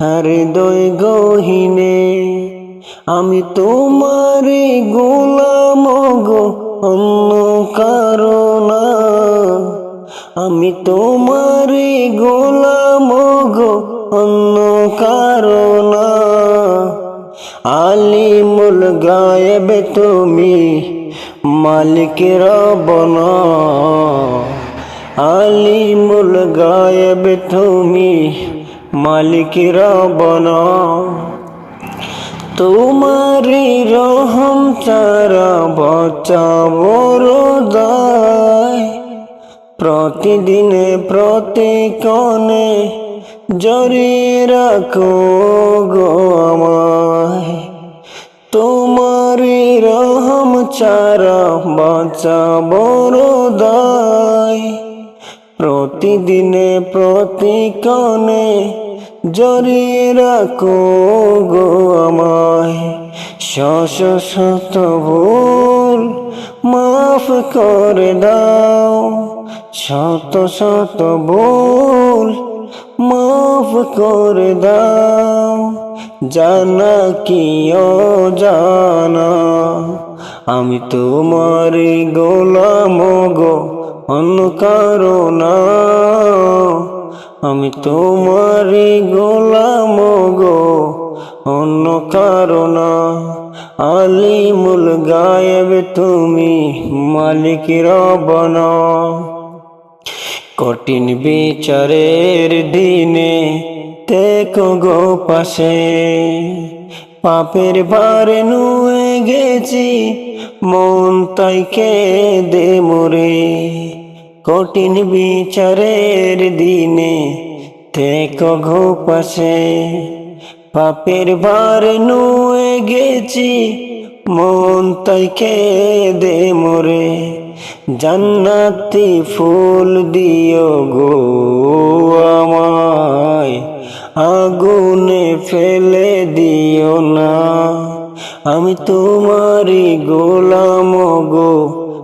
হৃদয় গহিনে, আমি তোমার গোলাম গো, অন্য কারণা আমি তোমার গোলাম গো, অন্য কারণা আলিমুল গায়েব তুমি মালিকের বনা আলিমুল গায়েব তুমি মালিকের বনা তোমারি রহম চারা বাচ্চা বড় দায় প্রতিদিনে প্রতিকণে জড়িয়ে রাখো গো আমায়। তোমারি রহম চারা বাচ্চা বড় দায় প্রতিদিনে প্রতিকণে জড়িয়ে রাখো গো আমায়। শশ শত ভুল মাফ করে দাও। শত শত ভুল মাফ করে দাও। জানা কি জানা আমি তোমার গোলাম গো। অন্য কারণা আমি তোমারই গোলাম গো। অন্য কারণা আলিমুল গায়েব তুমি মালিক রবনা। কঠিন বিচারের দিনে দেখো গো পাশে, পাপের বারে নুয়ে গেছি, মন তাই দে মোরে। কঠিন বিচারের দিনে দেখো গো পাশে পাপের ভার নুয়ে গেছি, মন তাই দে মোরে। জান্নাতি ফুল দিও গো আমায়, আগুনে ফেলে দিও না। আমি তোমারই গোলাম গো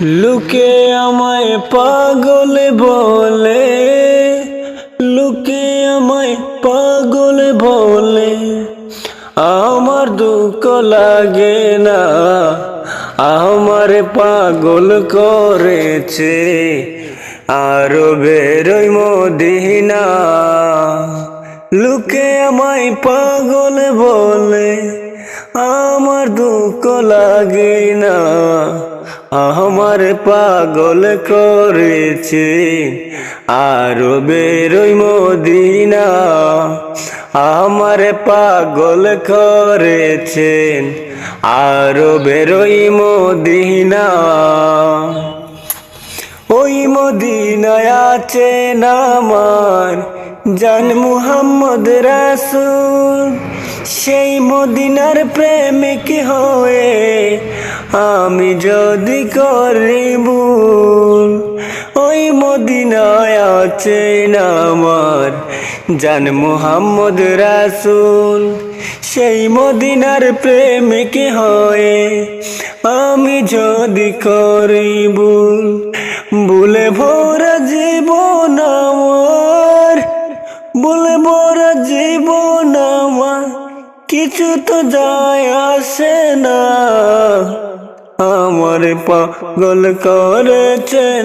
লুকে আমায় পাগল বলে, লুকে আমায় পাগল বলে। আমার দুঃখ লাগে না, আমার পাগল করেছে আরও বেরোই মদিনা। লুকে আমায় পাগল বলে, আমার দুঃখ লাগে না আমার পাগল করেছে আরও বেরোই মদিনা। আমার পাগল করেছেন আরও বেরোই মদিনা। ওই মদিনায় আছেন আমার জান মুহাম্মদ রাসুল। সেই মদিনার প্রেমিক হয়ে আমি যদি করি ভুল, ওই মদিনায় আছেন আমার জান মুহাম্মদ রাসুল। সেই মদিনার প্রেমিক হয়ে আমি যদি করি ভুল, ভুলে ভরা জীবন আমার। কিছু তো যায় আসে না। আমার পাগল করেছেন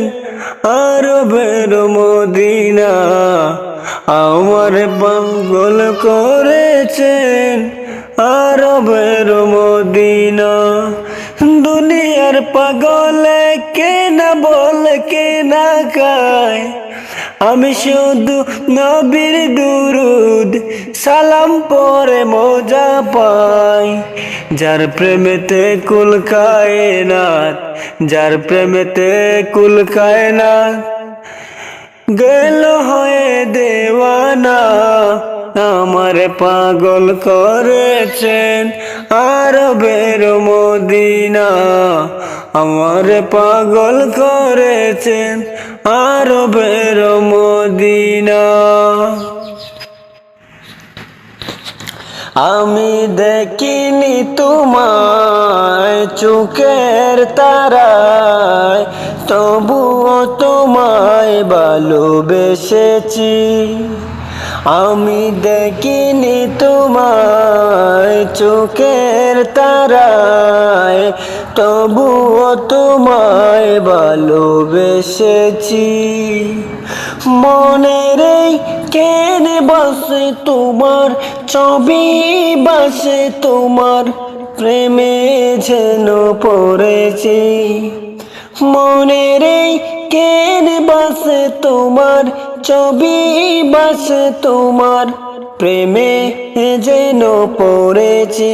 আরও বের মদিনা। আমার পাগল করেছেন আরবের মদিনা। দুনিয়ার পাগলে কে না বলে, কে না খায়? আমি শুধু নবীর দুরুদ, সালাম পরে মজা পাই। যার প্রেমেতে কুল কায়নাত, যার প্রেমেতে কুল কায়নাত। গেল হয়ে দেওয়ানা, আমার পাগল করেছেন আর বের মদিনা। আমার পাগল করেছেন আর বের মদিনা। আমি দেখিনি তোমায় চোখের তারায় তবুও তোমায় ভালোবেসেছি। আমি দেখিনি তোমায় চোখের তারায়, তবুও তোমায় ভালোবেসেছি। মনের কেন বসে তোমার ছবি, বসে তোমার প্রেমে যেন পড়েছি। মনের কেন বসে তোমার ছবি বসে তোমার প্রেমে যেন পড়েছি।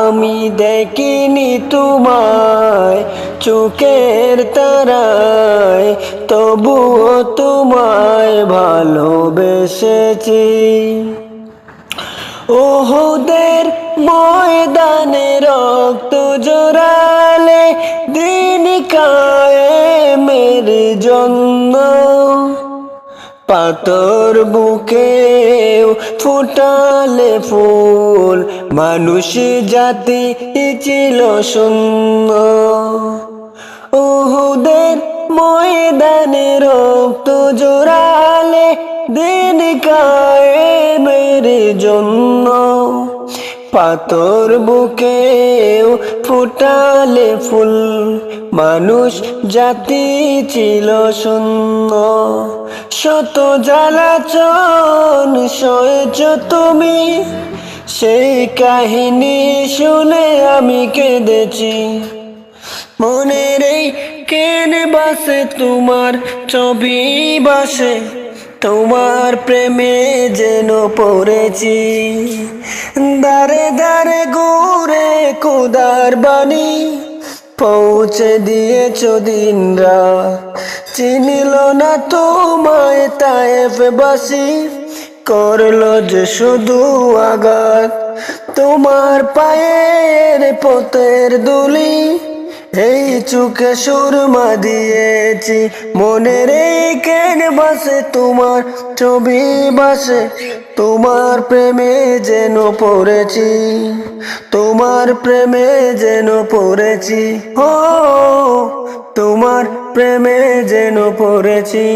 আমি দেখিনি তোমায় চোখের তারায়, তবুও তোমায় ভালোবেসেছি। ওহদের ময়দানে রক্ত জোরালে দিন কায়েমের জন্য পাতর বুকে ফুটালে ফুল, মানুষ জাতি ছিল শূন্য উহুদের ময়দানে রক্ত জোরালে দিন কায়েমের জন্য। পাতর বুকে ফুটালে ফুল, মানুষ জাতি ছিল শূন্য শত জ্বালাচন সয়েছ তুমি। সেই কাহিনী শুনে আমি কেঁদেছি। মনের এই কেন বাসে তোমার ছবি বাসে, তোমার প্রেমে যেন পড়েছি। দারে দারে ঘুরে কুদার বাণী পৌঁছে দিয়েছ দিন রাত চিনিল না তোমায় তায়েফ বাসি করল যে শুধু আঘাত। তোমার পায়ের পথের দুলি, এই চুকে সুরমা দিয়েছি। এই কেন বাসে তোমার ছবি বাসে, তোমার প্রেমে যেন পড়েছি, তোমার প্রেমে যেন পড়েছি। ও তোমার প্রেমে যেন পড়েছি।